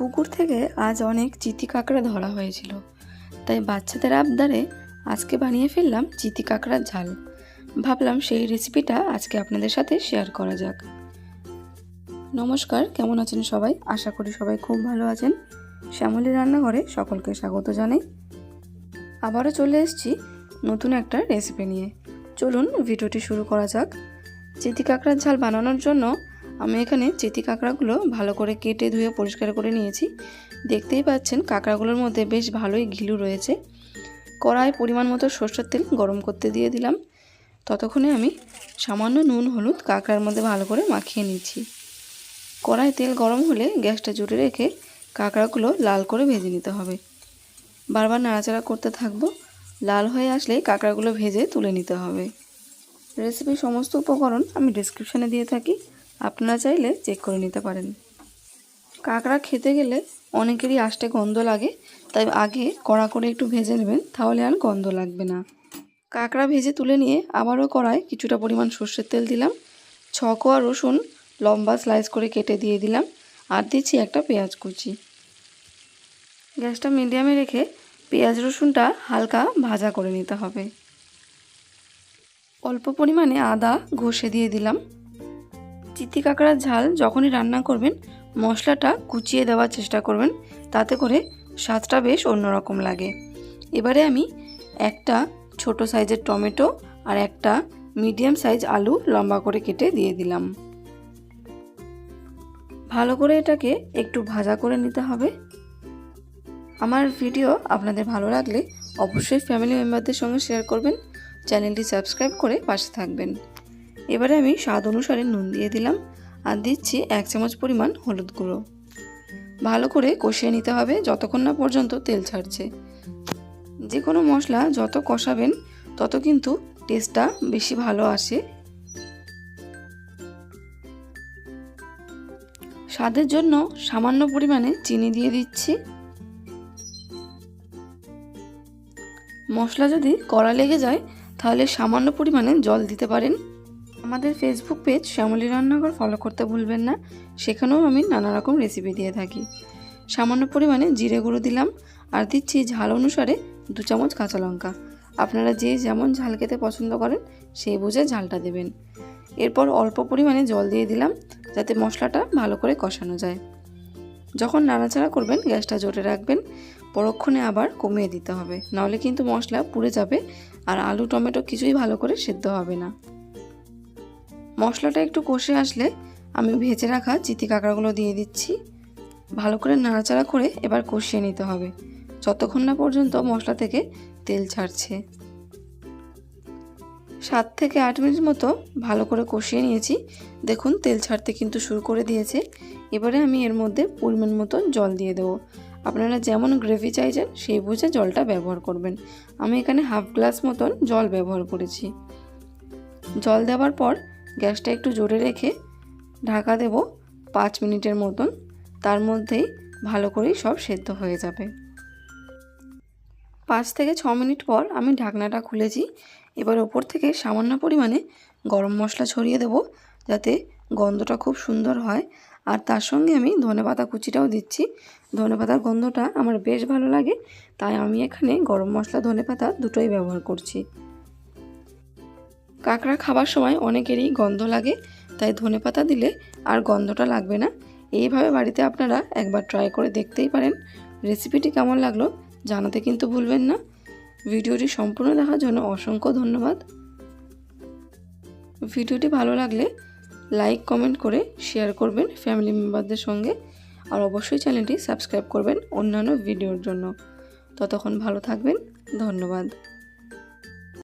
পুকুর থেকে আজ অনেক চিতি কাঁকড়া ধরা হয়েছিল। তাই বাচ্চাদের আবদারে আজকে বানিয়ে ফেললাম চিতি কাঁকড়ার ঝাল। ভাবলাম সেই রেসিপিটা আজকে আপনাদের সাথে শেয়ার করা যাক। নমস্কার, কেমন আছেন সবাই? আশা করি সবাই খুব ভালো আছেন। শ্যামলী রান্নাঘরে সকলকে স্বাগত জানাই। আবারও চলে এসেছি নতুন একটা রেসিপি নিয়ে। চলুন ভিডিওটি শুরু করা যাক। চিতি কাঁকড়ার ঝাল বানানোর জন্য আমি এখানে চিতি কাঁকড়াগুলো ভালো করে কেটে ধুয়ে পরিষ্কার করে নিয়েছি। দেখতেই পাচ্ছেন কাঁকড়াগুলোর মধ্যে বেশ ভালোই ঘিলু রয়েছে। কড়াই পরিমাণ মতো সর্ষের তেল গরম করতে দিয়ে দিলাম। ততক্ষণে আমি সামান্য নুন, হলুদ কাঁকড়ার মধ্যে ভালো করে মাখিয়ে নিচ্ছি। কড়াই তেল গরম হলে গ্যাসটা জুড়ে রেখে কাঁকড়াগুলো লাল করে ভেজে নিতে হবে। বারবার নাড়াচাড়া করতে থাকব, লাল হয়ে আসলে কাঁকড়াগুলো ভেজে তুলে নিতে হবে। রেসিপির সমস্ত উপকরণ আমি ডিসক্রিপশানে দিয়ে থাকি। আপনারা চাইলে চেক করে নিতে পারেন। কাঁকড়া খেতে গেলে অনেকেরই আষ্টে গন্ধ লাগে, তাই আগে কড়া করে একটু ভেজে নেবেন, তাহলে আর গন্ধ লাগবে না। কাঁকড়া ভেজে তুলে নিয়ে আবারও কড়ায় কিছুটা পরিমাণ সর্ষের তেল দিলাম ছ কোয়া রসুন লম্বা স্লাইস করে কেটে দিয়ে দিলাম, আর দিচ্ছি একটা পেঁয়াজ কুচি। গ্যাসটা মিডিয়ামে রেখে পেঁয়াজ রসুনটা হালকা ভাজা করে নিতে হবে। অল্প পরিমাণে আদা ঘষে দিয়ে দিলাম। চিতি কাঁকড়ার ঝাল যখনই রান্না করবেন, মশলাটা কুচিয়ে দেওয়ার চেষ্টা করবেন, তাতে করে স্বাদটা বেশ অন্যরকম লাগে। এবারে আমি একটা ছোট সাইজের টমেটো আর একটা মিডিয়াম সাইজ আলু লম্বা করে কেটে দিয়ে দিলাম। ভালো করে এটাকে একটু ভাজা করে নিতে হবে। আমার ভিডিও আপনাদের ভালো লাগলে অবশ্যই ফ্যামিলি মেম্বারদের সঙ্গে শেয়ার করবেন, চ্যানেলটি সাবস্ক্রাইব করে পাশে থাকবেন। এবারে আমি স্বাদ অনুসারে নুন দিয়ে দিলাম আর দিচ্ছি এক চামচ পরিমাণ হলুদ গুঁড়ো। ভালো করে কষিয়ে নিতে হবে যতক্ষণ না পর্যন্ত তেল ছাড়ছে। যে কোনো মশলা যত কষাবেন, তত কিন্তু টেস্টটা বেশি ভালো আসে। স্বাদের জন্য সামান্য পরিমাণে চিনি দিয়ে দিচ্ছি। মশলা যদি কড়া লেগে যায়, তাহলে সামান্য পরিমাণে জল দিতে পারেন। আমাদের ফেসবুক পেজ শ্যামলী রান্নাঘর ফলো করতে ভুলবেন না। সেখানেও আমি নানা রকম রেসিপি দিয়ে থাকি। সামান্য পরিমাণে জিরে গুঁড়ো দিলাম আর দিচ্ছি ঝাল অনুসারে দু চামচ কাঁচা লঙ্কা। আপনারা যে যেমন ঝাল খেতে পছন্দ করেন, সেই বুঝে ঝালটা দেবেন। এরপর অল্প পরিমাণে জল দিয়ে দিলাম যাতে মশলাটা ভালো করে কষানো যায়। যখন নাড়াচাড়া করবেন, গ্যাসটা জোরে রাখবেন। পরক্ষণে আবার কমিয়ে দিতে হবে। নাহলে কিন্তু মশলা পুড়ে যাবে আর আলু, টমেটো কিছুই ভালো করে সেদ্ধ হবে না। মশলাটা একটু কষে আসলে আমি ভেজে রাখা চিতি কাঁকড়াগুলো দিয়ে দিচ্ছি। ভালো করে নাড়াচাড়া করে এবার কষিয়ে নিতে হবে। যতক্ষণ না পর্যন্ত মশলা থেকে তেল ছাড়ছে। সাত থেকে আট মিনিট মতো ভালো করে কষিয়ে নিয়েছি। দেখুন, তেল ছাড়তে কিন্তু শুরু করে দিয়েছে। এবারে আমি এর মধ্যে পরিমাণ মতো জল দিয়ে দেবো। আপনারা যেমন গ্রেভি চাইছেন, সেই বুঝে জলটা ব্যবহার করবেন। আমি এখানে হাফ গ্লাস মতন জল ব্যবহার করেছি। জল দেওয়ার পর গ্যাসটা একটু জোরে রেখে ঢাকা দেব পাঁচ মিনিটের মতন। তার মধ্যেই ভালো করেই সব সেদ্ধ হয়ে যাবে। পাঁচ থেকে ছ মিনিট পর আমি ঢাকনাটা খুলেছি। এবার ওপর থেকে সামান্য পরিমাণে গরম মশলা ছড়িয়ে দেব যাতে গন্ধটা খুব সুন্দর হয়। আর তার সঙ্গে আমি ধনেপাতা কুচিটাও দিচ্ছি। ধনেপাতার গন্ধটা আমার বেশ ভালো লাগে, তাই আমি এখানে গরম মশলা ধনেপাতা দুটোই ব্যবহার করছি। কাঁকড়া খাবার সময় অনেকেরই গন্ধ লাগে, তাই ধনেপাতা দিলে আর গন্ধটা লাগবে না। এইভাবে বাড়িতে আপনারা একবার ট্রাই করে দেখতেই পারেন। রেসিপিটি কেমন লাগল জানাতে কিন্তু ভুলবেন না। ভিডিওটি সম্পূর্ণ দেখার জন্য অসংখ্য ধন্যবাদ। ভিডিওটি ভালো লাগলে লাইক কমেন্ট করে শেয়ার করবেন ফ্যামিলি মেম্বারদের সঙ্গে আর অবশ্যই চ্যানেলটি সাবস্ক্রাইব করবেন অন্যান্য ভিডিওর জন্য। ততক্ষণ ভালো থাকবেন, ধন্যবাদ।